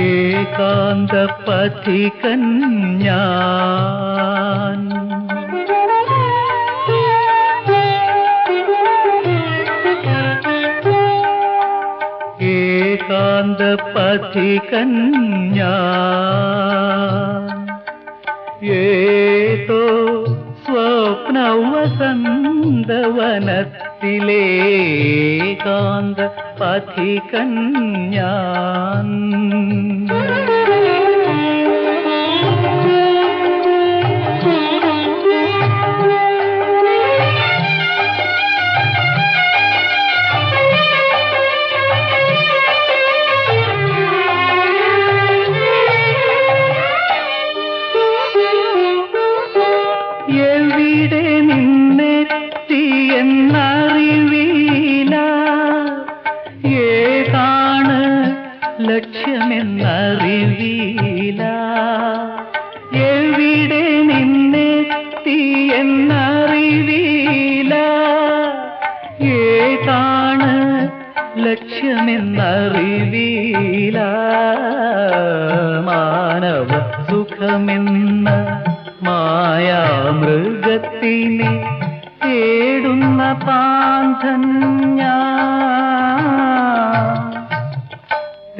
ഏകാന്ത പഥികൻ ഏകാന്ത പഥികൻ ഞാൻ ഏതോ സ്വപ്നവസന്തവനത്തിലേകാന്ത പഥികൻ ഞാൻ ലക്ഷ്യമെന്നറിവീല. എവിടെ നിന്നെത്തിയെന്നറിവീല ഏതാണ് ലക്ഷ്യമെന്നറിവീല. മാനവ സുഖമെന്ന മായാമൃഗത്തിനെ തേടുന്ന പാന്തൻ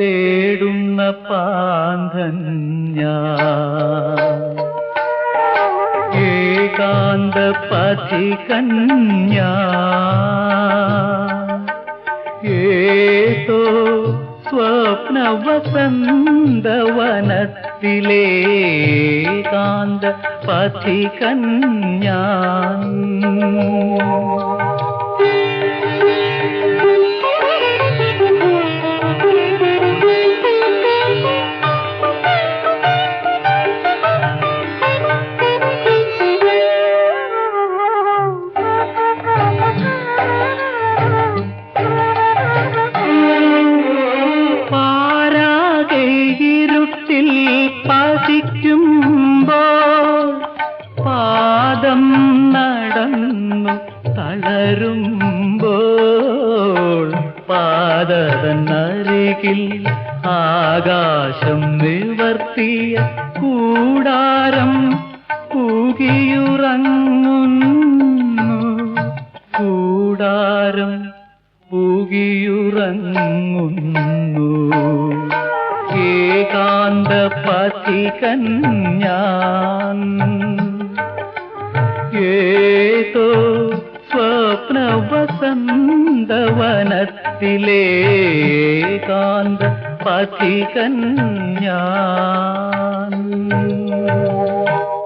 തേടുന്ന പാന്തൻ ഞാൻ ഏകാന്ത പതി കന്യ ഏതോ സ്വപ്നവസന്തവനത്തിലേകാന്ത കാന്ത പതി പാരാകെ പതിക്കുമ്പോൾ പാദം നടന്നു തളരുമ്പോൾ പാദതന്നരികിൽ ആകാശം നിവർത്തിയ കൂടാരം കൂകിയുറങ്ങുന്നു കൂടാരം പൂകിയുറങ്ങുന്നു പഥികൻ ഞാൻ ഏതോ സ്വപ്നവസന്തവനത്തിലേകാന്ത പഥികൻ ഞാൻ